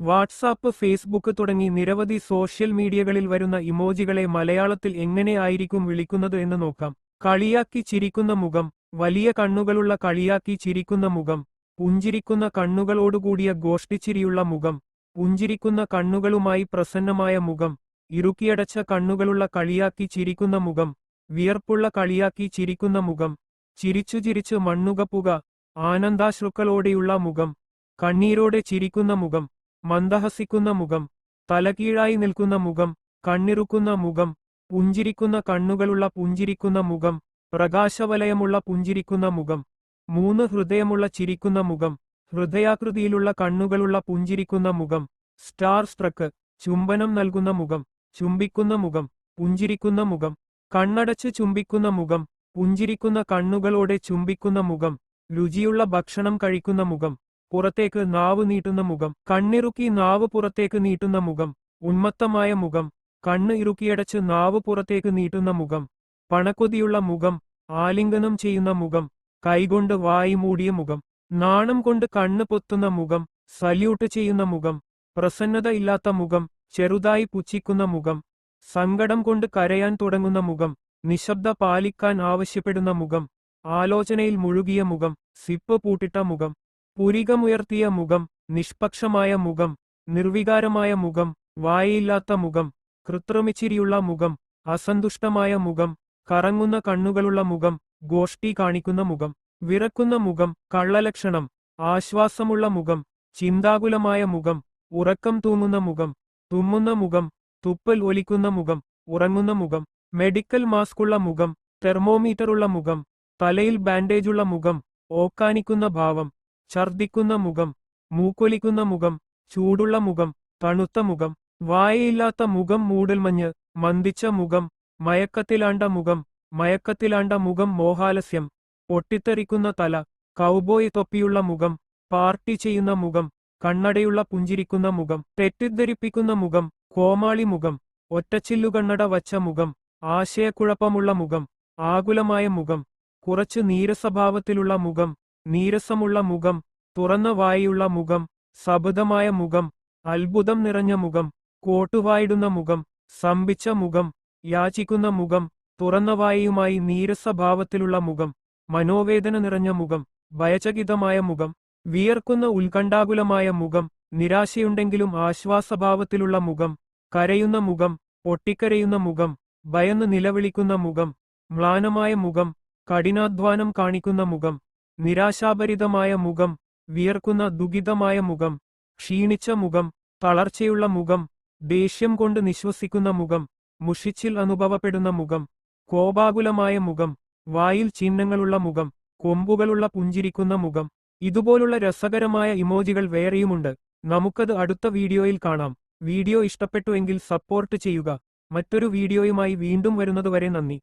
WhatsApp Facebook തുടങ്ങി നിരവധി social മീഡിയകളിൽ വരുന്ന ഇമോജികളെ മലയാളത്തിൽ എങ്ങനെ ആയിരിക്കും വിളിക്കുന്നത് എന്ന് നോക്കാം. കളിയാക്കി ചിരിക്കുന്ന മുഖം വലിയ കണ്ണുകളുള്ള കളിയാക്കി ചിരിക്കുന്ന മുഖം പുഞ്ചിരിക്കുന്ന കണ്ണുകളോടുകൂടിയ ഗോഷ്ടിച്ചിരിയുള്ള മുഖം പുഞ്ചിരിക്കുന്ന കണ്ണുകളുമായി പ്രസന്നമായ മുഖം ഇറുക്കിയടച്ച കണ്ണുകളുള്ള കളിയാക്കി ചിരിക്കുന്ന മുഖം വിയർപ്പുള്ള കളിയാക്കി ചിരിക്കുന്ന മുഖം ചിരിച്ചു ചിരിച്ചു മണ്ണുകപ്പുക ആനന്ദാശ്രുക്കളോടെയുള്ള മുഖം കണ്ണീരോടെ ചിരിക്കുന്ന മുഖം മന്ദഹസിക്കുന്ന മുഖം തലകീഴായി നിൽക്കുന്ന മുഖം കണ്ണിറുക്കുന്ന മുഖം പുഞ്ചിരിക്കുന്ന കണ്ണുകളുള്ള പുഞ്ചിരിക്കുന്ന മുഖം പ്രകാശവലയമുള്ള പുഞ്ചിരിക്കുന്ന മുഖം മൂന്ന് ഹൃദയമുള്ള ചിരിക്കുന്ന മുഖം ഹൃദയാകൃതിയിലുള്ള കണ്ണുകളുള്ള പുഞ്ചിരിക്കുന്ന മുഖം സ്റ്റാർ സ്ട്രക്ക് ചുംബനം നൽകുന്ന മുഖം ചുംബിക്കുന്ന മുഖം പുഞ്ചിരിക്കുന്ന മുഖം കണ്ണടച്ച് ചുംബിക്കുന്ന മുഖം പുഞ്ചിരിക്കുന്ന കണ്ണുകളോടെ ചുംബിക്കുന്ന മുഖം രുചിയുള്ള ഭക്ഷണം കഴിക്കുന്ന മുഖം പുറത്തേക്ക് നാവ് നീട്ടുന്ന മുഖം കണ്ണിറുക്കി നാവ് പുറത്തേക്ക് നീട്ടുന്ന മുഖം ഉന്മത്തമായ മുഖം കണ്ണ് ഇറുക്കിയടച്ച് നാവ് പുറത്തേക്ക് നീട്ടുന്ന മുഖം പണക്കൊതിയുള്ള മുഖം ആലിംഗനം ചെയ്യുന്ന മുഖം കൈകൊണ്ട് വായി മൂടിയ മുഖം നാണം കൊണ്ട് കണ്ണ് പൊത്തുന്ന മുഖം സല്യൂട്ട് ചെയ്യുന്ന മുഖം പ്രസന്നത ഇല്ലാത്ത മുഖം ചെറുതായി പുച്ഛിക്കുന്ന മുഖം സങ്കടം കൊണ്ട് കരയാൻ തുടങ്ങുന്ന മുഖം നിശബ്ദ പാലിക്കാൻ ആവശ്യപ്പെടുന്ന മുഖം ആലോചനയിൽ മുഴുകിയ മുഖം സിപ്പ് പൂട്ടിട്ട മുഖം പുരികമുയർത്തിയ മുഖം നിഷ്പക്ഷമായ മുഖം നിർവികാരമായ മുഖം വായയില്ലാത്ത മുഖം കൃത്രിമിച്ചിരിയുള്ള മുഖം അസന്തുഷ്ടമായ മുഖം കറങ്ങുന്ന കണ്ണുകളുള്ള മുഖം ഗോഷ്ടി കാണിക്കുന്ന മുഖം വിറക്കുന്ന മുഖം കള്ളലക്ഷണം ആശ്വാസമുള്ള മുഖം ചിന്താകുലമായ മുഖം ഉറക്കം തൂങ്ങുന്ന മുഖം തുമ്മുന്ന മുഖം തുപ്പൽ ഒലിക്കുന്ന മുഖം ഉറങ്ങുന്ന മുഖം മെഡിക്കൽ മാസ്ക് ഉള്ള മുഖം തെർമോമീറ്ററുള്ള മുഖം തലയിൽ ബാൻഡേജുള്ള മുഖം ഓക്കാനിക്കുന്ന ഭാവം. ഛർദിക്കുന്ന മുഖം മൂക്കൊലിക്കുന്ന മുഖം ചൂടുള്ള മുഖം തണുത്ത മുഖം വായയില്ലാത്ത മുഖം മൂടൽമഞ്ഞ് മന്ദിച്ച മുഖം മയക്കത്തിലാണ്ട മുഖം മയക്കത്തിലാണ്ട മുഖം മോഹാലസ്യം പൊട്ടിത്തെറിക്കുന്ന തല കൗബോയ് തൊപ്പിയുള്ള മുഖം പാർട്ടി ചെയ്യുന്ന മുഖം കണ്ണടയുള്ള പുഞ്ചിരിക്കുന്ന മുഖം തെറ്റിദ്ധരിപ്പിക്കുന്ന മുഖം കോമാളി മുഖം ഒറ്റച്ചില്ലുകണ്ണട വച്ച മുഖം ആശയക്കുഴപ്പമുള്ള മുഖം ആകുലമായ മുഖം കുറച്ച് നീരസ്വഭാവത്തിലുള്ള മുഖം നീരസമുള്ള മുഖം തുറന്ന വായുള്ള മുഖം സബുതമായ മുഖം അത്ഭുതം നിറഞ്ഞ മുഖം കോട്ടുവായിടുന്ന മുഖം സംഭിച്ച മുഖം യാചിക്കുന്ന മുഖം തുറന്ന വായുമായി നീരസഭാവത്തിലുള്ള മുഖം മനോവേദന നിറഞ്ഞ മുഖം ഭയചകിതമായ മുഖം വിയർക്കുന്ന ഉത്കണ്ഠാകുലമായ മുഖം നിരാശയുണ്ടെങ്കിലും ആശ്വാസഭാവത്തിലുള്ള മുഖം കരയുന്ന മുഖം പൊട്ടിക്കരയുന്ന മുഖം ഭയന്ന് നിലവിളിക്കുന്ന മുഖം മ്ലാനമായ മുഖം കഠിനാധ്വാനം കാണിക്കുന്ന മുഖം നിരാശാഭരിതമായ മുഖം വിയർക്കുന്ന ദുഃഖിതമായ മുഖം ക്ഷീണിച്ച മുഖം തളർച്ചയുള്ള മുഖം ദേഷ്യം കൊണ്ട് നിശ്വസിക്കുന്ന മുഖം മുഷിച്ചിൽ അനുഭവപ്പെടുന്ന മുഖം കോപാകുലമായ മുഖം വായിൽ ചിഹ്നങ്ങളുള്ള മുഖം കൊമ്പുകളുള്ള പുഞ്ചിരിക്കുന്ന മുഖം. ഇതുപോലുള്ള രസകരമായ ഇമോജികൾ വേറെയുമുണ്ട്. നമുക്കത് അടുത്ത വീഡിയോയിൽ കാണാം. വീഡിയോ ഇഷ്ടപ്പെട്ടുവെങ്കിൽ സപ്പോർട്ട് ചെയ്യുക. മറ്റൊരു വീഡിയോയുമായി വീണ്ടും വരുന്നതുവരെ നന്ദി.